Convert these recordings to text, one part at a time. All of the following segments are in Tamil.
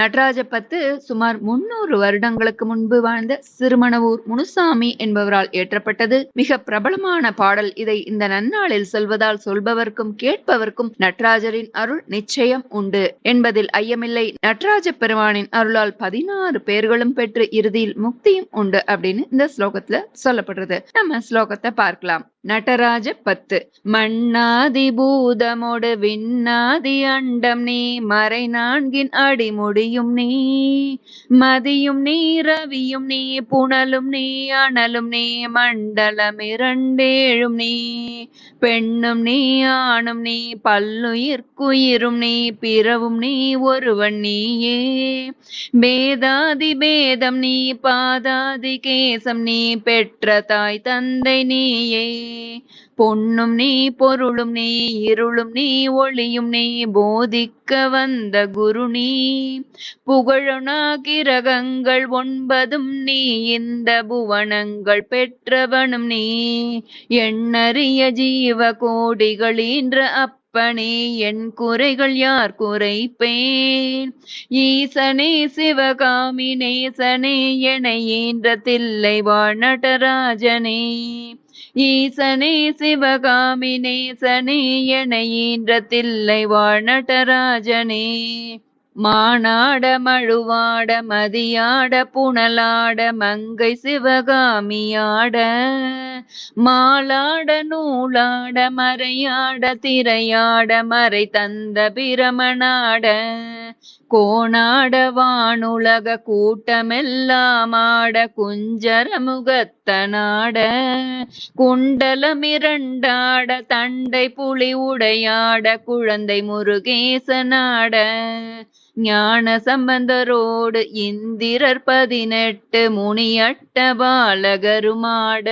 நடராஜ பத்து சுமார் முன்னூறு வருடங்களுக்கு முன்பு வாழ்ந்த சிறுமணவூர் முனுசாமி என்பவரால் ஏற்றப்பட்டது. மிக பிரபலமான பாடல் இதை இந்த நன்னாளில் சொல்வதால் சொல்பவர்க்கும் கேட்பவர்க்கும் நடராஜரின் அருள் நிச்சயம் உண்டு என்பதில் ஐயமில்லை. நடராஜ பெருமானின் அருளால் பதினாறு பேர்களும் பெற்று இறுதியில் முக்தியும் உண்டு அப்படின்னு இந்த ஸ்லோகத்துல சொல்லப்படுறது. நம்ம ஸ்லோகத்தை பார்க்கலாம். நடராஜ பத்து. மண்ணாதி பூதமோடு விண்ணாதி அண்டம் நீ. மறை நான்கின் அடிமுடியும் நீ. மதியும் நீ ரவியும் நீ புனலும் நீ அனலும் நீ மண்டலம் இரண்டேழும் நீ. பெண்ணும் நீ ஆணும் நீ பல்லுயிர்க்குயிரும் நீ பிறவும் நீ ஒருவன் நீயே. பேதாதி பேதம் நீ பாதாதி கேசம் நீ பெற்ற தாய் தந்தை நீயே. பொன்னும் நீ பொருளும் நீ இருளும் நீ ஒளியும் நீ போதிக்க வந்த குரு நீ. புகழனா கிரகங்கள் ஒன்பதும் நீ இந்த புவனங்கள் பெற்றவனும் நீ. எண்ணறிய ஜீவ கோடிகள் ஈன்ற அப்பனே என் குறைகள் யார் குறைப்பேன்? ஈசனே சிவகாமி நேசனே என ஈன்ற தில்லை வாழ் நடராஜனே. ஈசனே சிவகாமி நேசனே என தில்லை வாழ் நடராஜனே மானாட மழுவாட மதியாட புனலாட மங்கை சிவகாமியாட. மாலாட நூலாட மறையாட திரையாட மறை தந்த பிரமணாட கோணாட வானுலக கூட்டமெல்லாம் ஆட குஞ்சர முகத்தனாட குண்டலமிரண்டாட தண்டை புலி உடையாட குழந்தை முருகேசனாட. ஞான சம்பந்தரோடு இந்திரர் பதினெட்டு முனியட்ட பாலகருமாட.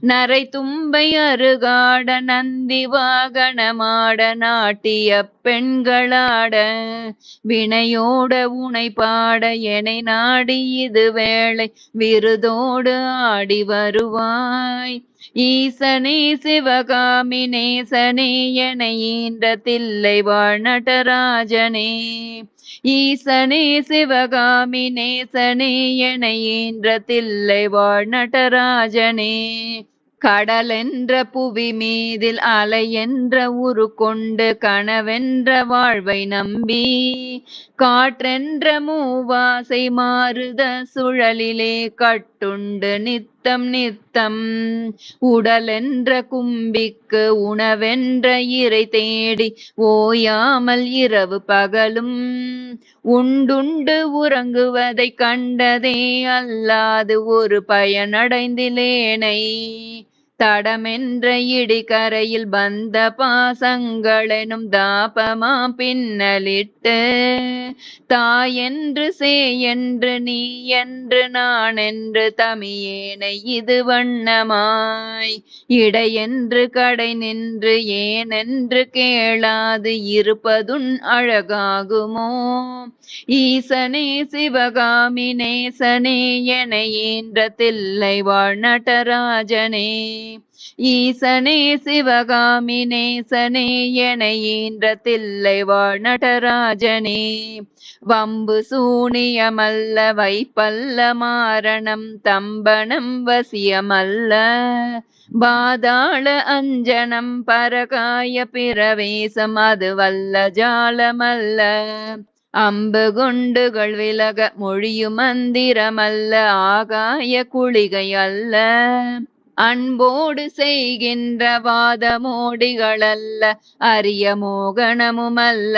நரை தும்பை அருகாட நந்தி வாகனமாட நாட்டிய பெண்களாட. வினையோட உனை பாட எனை நாடி இது வேளை விருதோடு ஆடி வருவாய். ஈசனே சிவகாமி நேசனே என ஈன்ற தில்லை வாழ் நடராஜனே ஈசனே சிவகாமி நேசனே என ஈன்ற தில்லை வாழ் நடராஜனே கடலென்ற புவி மீதில் அலை என்ற உரு கொண்டு கனவென்ற வாழ்வை நம்பி காற்றென்ற மூவாசை மாறுத சுழலிலே கட்டுண்டு நித் நித்தம் நித்தம் உடலென்ற கும்பிக்கு உணவென்ற இறை தேடி ஓயாமல் இரவு பகலும் உண்டுண்டு உறங்குவதை கண்டதே அல்லாது ஒரு பயனடைந்திலேனை. தடமென்ற இடிகரையில் வந்த பாசங்களெனும் தாபமா பின்னலிட்டு தாயென்று சேயென்று நீ என்று நான் என்று தமியேனை இது வண்ணமாய் இடையென்று கடை நின்று ஏனென்று கேளாது இருப்பதுன் அழகாகுமோ? ஈசனே சிவகாமி நேசனே என ஏன்ற தில்லை வாழ் நடராஜனே ஈசனே சிவகாமி நேசனே என ஈன்ற தில்லை வாழ் நடராஜனே வம்பு சூனியமல்ல வைப்பல்ல மாரணம் தம்பனம் வசியமல்ல. பாதாள அஞ்சனம் பரகாய பிரவேசம் அது வல்ல ஜாலமல்ல. அம்பு குண்டுகள் விலக மொழியும் மந்திரமல்ல ஆகாய குளிகை அல்ல அன்போடு செய்கின்ற வாதமோடிகளல்ல அரிய மோகனமுமல்ல.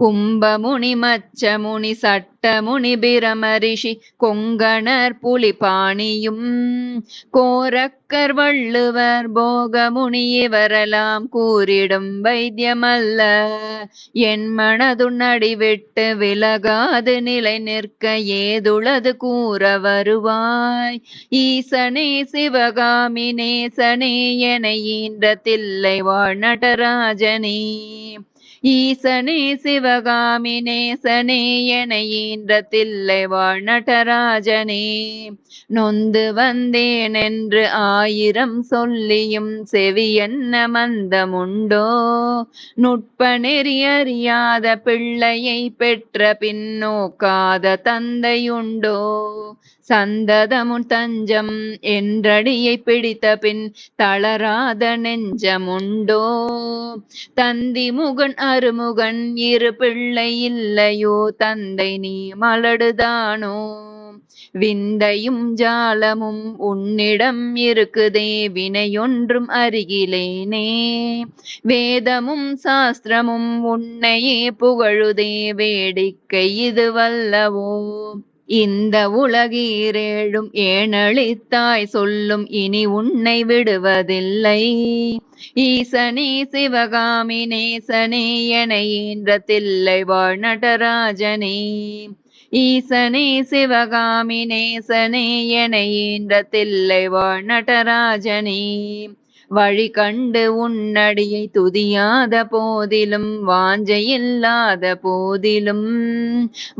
கும்பமுனி மச்சமுனி சட்டமுனி பிரமரிஷி கொங்கணர் புலிபாணியும். கோரக்கர் வள்ளுவர் போகமுனி இவரெல்லாம் கூறிடும் வைத்தியமல்ல. என் மனதுன்னடி விட்டு விலகாது நிலை நிற்க ஏதுளது கூற வருவாய். ஈசனே சிவகாமி நேசனே என ஈன்ற தில்லை வாழ் நடராஜனே ஈசனே சிவகாமி நேசனே என ஈன்றத்தில்லை வாழ் நடராஜனே நொந்து வந்தேன் என்று ஆயிரம் சொல்லியும் செவி என்ன மந்தமுண்டோ? நுட்ப நெறி அறியாத பிள்ளையை பெற்ற பின்னோக்காத தந்தையுண்டோ? சந்ததமுன் தஞ்சம் என்றடியை பிடித்த பின் தளராத நெஞ்சமுண்டோ? தந்தி முகன் அருமுகன் இரு பிள்ளை இல்லையோ? தந்தை நீ மலடுதானோ? விந்தையும் ஜாலமும் உன்னிடம் இருக்குதே வினையொன்றும் அருகிலேனே. வேதமும் சாஸ்திரமும் உன்னையே புகழுதே வேடிக்கை இது வல்லவோ இந்த உலகீரேழும் ஏனளித்தாய் சொல்லும் இனி உன்னை விடுவதில்லை. ஈசனே சிவகாமி நேசனே என ஈன்ற தில்லை வாழ் நடராஜனே ஈசனே சிவகாமி நேசனே என ஈன்ற தில்லை வாழ் நடராஜனே வழி கண்டு உன்னடியை துதியாத போதிலும் வாஞ்சையில்லாத போதிலும்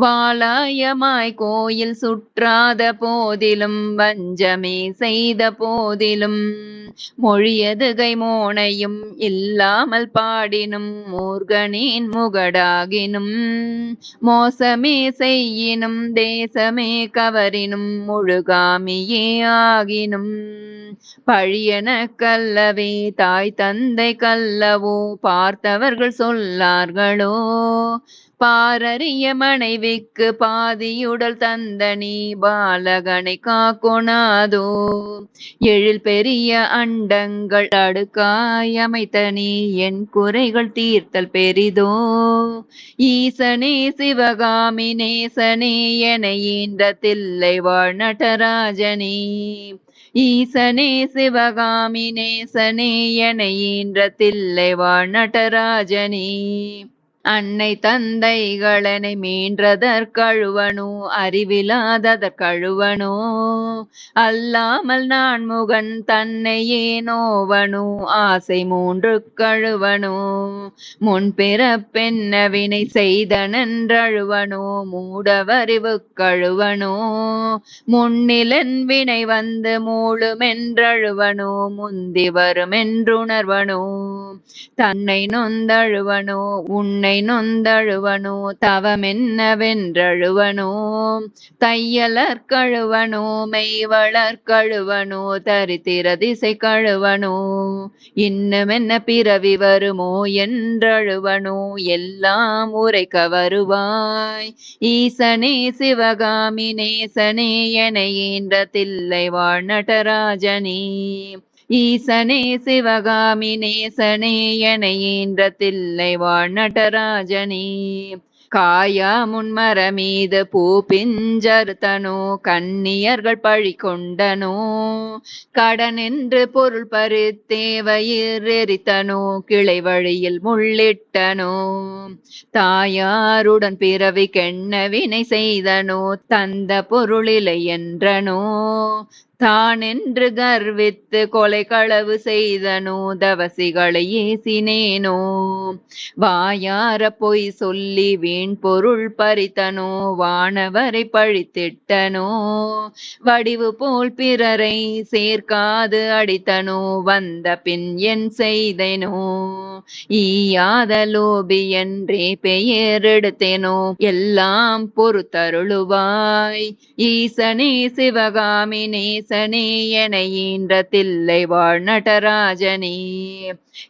வாலாயமாய் கோயில் சுற்றாத போதிலும் வஞ்சமே செய்த போதிலும் மொழியதுகை மோனையும் இல்லாமல் பாடினும் மூர்கனின் முகடாகினும் மோசமே செய்யினும் தேசமே கவரினும் முழுகாமியே ஆகினும். பழியன கல்லவே தாய் தந்தை கல்லவோ பார்த்தவர்கள் சொல்லார்களோ? பாரறிய மனைவிக்கு பாதியுடல் தந்தனி பாலகனை காக்கொணாதோ எழில் பெரிய அண்டங்கள் அடுக்காய் நீ என் குறைகள் தீர்த்தல் பெரிதோ? ஈசனே சிவகாமி நேசனே என ஈன்ற தில்லை வாழ் நடராஜனே ஈசனே சிவகாமி நேசனே என ஈன்ற தில்லை வாழ் நடராஜனே அன்னை தந்தைகளனை மீன்றதற்கழுவனோ அறிவிலாததற்கழுவனோ அல்லாமல் நான் முகன் தன்னையே நோவனோ? ஆசை மூன்று கழுவனோ? முன்பிறப்பென்ன வினை செய்தனன்றழுவனோ? மூடவறிவு கழுவனோ? முன்னிலன் வினை வந்து மூழுமென்றழுவனோ முந்தி வருமென்றுணர்வனோ? தன்னை நொந்தழுவனோ? உன்னை நொந்தழுவனோ தவமென்னவென்றழுவனோ தையலற் கழுவனோ மெய்வளர் கழுவனோ தரித்திர திசை கழுவனோ இன்னுமென்ன பிறவி வருமோ என்றழுவனோ எல்லாம் உரைக்க வருவாய். ஈசனே சிவகாமி நேசனே என ஈன்ற தில்லை வாழ் நடராஜனே ஈசனே சிவகாமி நேசனே என தில்லை வாழ் நடராஜனே காயா முன்மர மீது பூ பிஞ்சர்த்தனோ கன்னியர்கள் பழி கொண்டனோ. கடனென்று பொருள் பருத்தேவயிர் எரித்தனோ கிளை வழியில் முள்ளிட்டனோ. தாயாருடன் பிறவி கெண்ண வினை செய்தனோ தந்த பொருளிலை என்றனோ. தானென்று கர்வித்து கொலை களவு செய்தனோ தவசிகளை ஏசினேனோ? வாயார பொய் சொல்லி வீண் பொருள் பறித்தனோ? வானவரை பழித்திட்டனோ? வடிவு போல் பிறரை சேர்க்காது அடித்தனோ? வந்த பின் என் செய்தேனோ? ஈயாத லோபி என்றே பெயர் எடுத்தேனோ எல்லாம் பொறுத்தருளுவாய். ஈசனே சிவகாமினே ஈசனே என ஈன்ற தில்லை வாழ் நடராஜனே.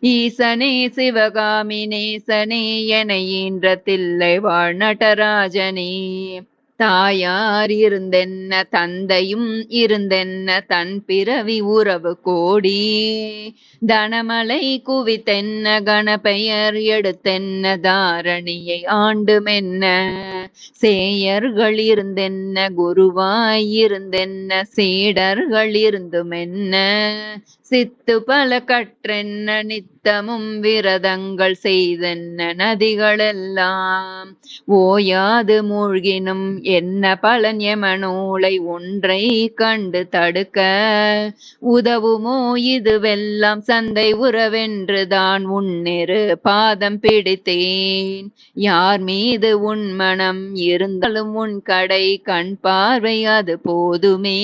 ஈசனே சிவகாமி நேசனே என ஈன்ற தில்லை வாழ் நடராஜனே. தாயார் இருந்தென்ன தந்தையும் இருந்தென்ன தன் பிறவி உறவு கோடி? தனமலை குவித்தென்ன கணபெயர் எடுத்தென்ன தாரணியை ஆண்டுமென்ன? சேயர்கள் இருந்தென்ன குருவாய் இருந்தென்ன? சீடர்கள் இருந்துமென்ன? சித்து பல கற்றென்ன நித்தமும் விரதங்கள் செய்தென்ன நதிகளெல்லாம்? ஓயாது மூழ்கினும் என்ன பலன் எமனூளை ஒன்றை கண்டு தடுக்க? உதவுமோ இதுவெல்லாம் சந்தை உறவென்றுதான் உன்னிரு பாதம் பிடித்தேன். யார் மீது உன் மனம் இருந்தாலும் உன் கடை கண் பார்வை அது போதுமே.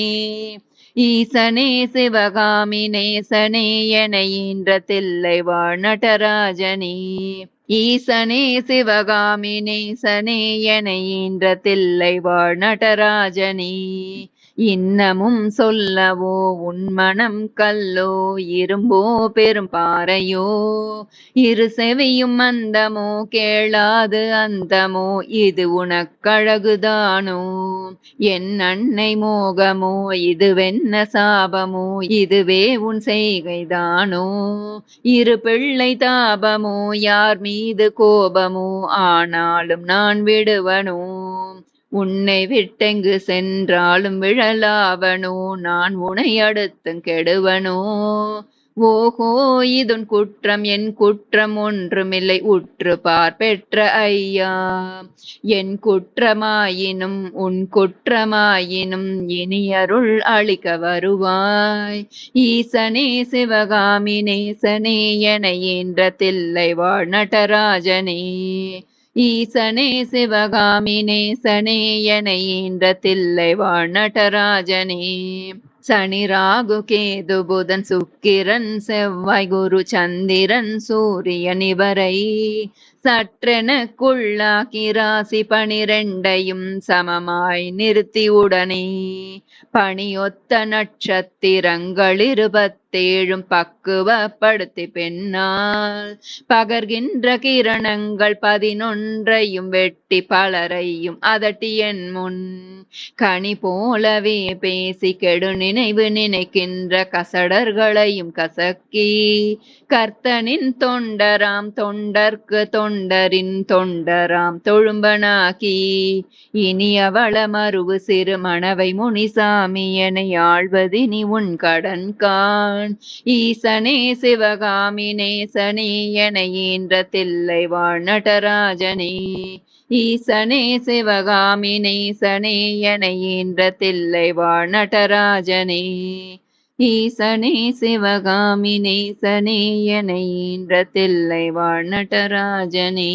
ஈசனே சிவகாமி நேசனே என ஈன்ற தில்லை வாழ் நடராஜனே ஈசனே சிவகாமி நேசனே என ஈன்ற தில்லை வாழ் நடராஜனே இன்னமும் சொல்லவோ உன்மனம் கல்லோ இரும்போ பெரும் பாறையோ? இரு செவியும் அந்தமோ கேளாது அந்தமோ இது உனக்கழகுதானோ? என் அன்னை மோகமோ இதுவென்ன சாபமோ? இதுவே உன் செய்கைதானோ? இரு பிள்ளை தாபமோ யார் மீது கோபமோ? ஆனாலும் நான் விடுவனோ? உன்னை விட்டெங்கு சென்றாலும் விழலாவனோ? நான் உனை அடுத்தும் கெடுவனோ? ஓஹோ இதுன் குற்றம் என் குற்றம் ஒன்றுமில்லை. உற்று பார் பெற்ற ஐயா. என் குற்றமாயினும் உன் குற்றமாயினும் இனியருள் அளிக்க வருவாய். ஈசனே சிவகாமி நேசனே என ஈன்ற தில்லை வாழ் நடராஜனே ஈசனே சிவகாமி நேசனே என ஈன்ற தில்லை வாழ் நடராஜனே சனி ராகு கேது புதன் சுக்கிரன் செவ்வாய் குரு சந்திரன் சூரியன் இவரை. சற்றெனக்குள்ளாக்கி ராசி பனிரெண்டையும் சமமாய் நிறுத்தி உடனே பணியொத்த நட்சத்திரங்கள் இருபத்தேழும் பக்குவப்படுத்தி பெண்ணால் பகர்கின்ற கிரணங்கள் பதினொன்றையும் வெட்டி பலரையும் அதட்டி என் முன். கனி போலவே பேசி கெடு நினைவு நினைக்கின்ற கசடர்களையும் கசக்கி கர்த்தனின் தொண்டராம் தொண்டர்க்கு தொண்டரின் தொண்டராம் தொழும்பனாகி இனி அவள மருவு சிறு மணவை முனிசாமி என ஆழ்வதினி உன் கடன் கான் ஈசனே சிவகாமி நேசனே என ஈன்ற தில்லை வாழ் நடராஜனே ஈசனே சிவகாமி நேசனே என ஈன்ற தில்லை வாழ் நடராஜனே ஈசனே சிவகாமி நேசனே என ஈன்ற தில்லை வாழ் நடராஜனே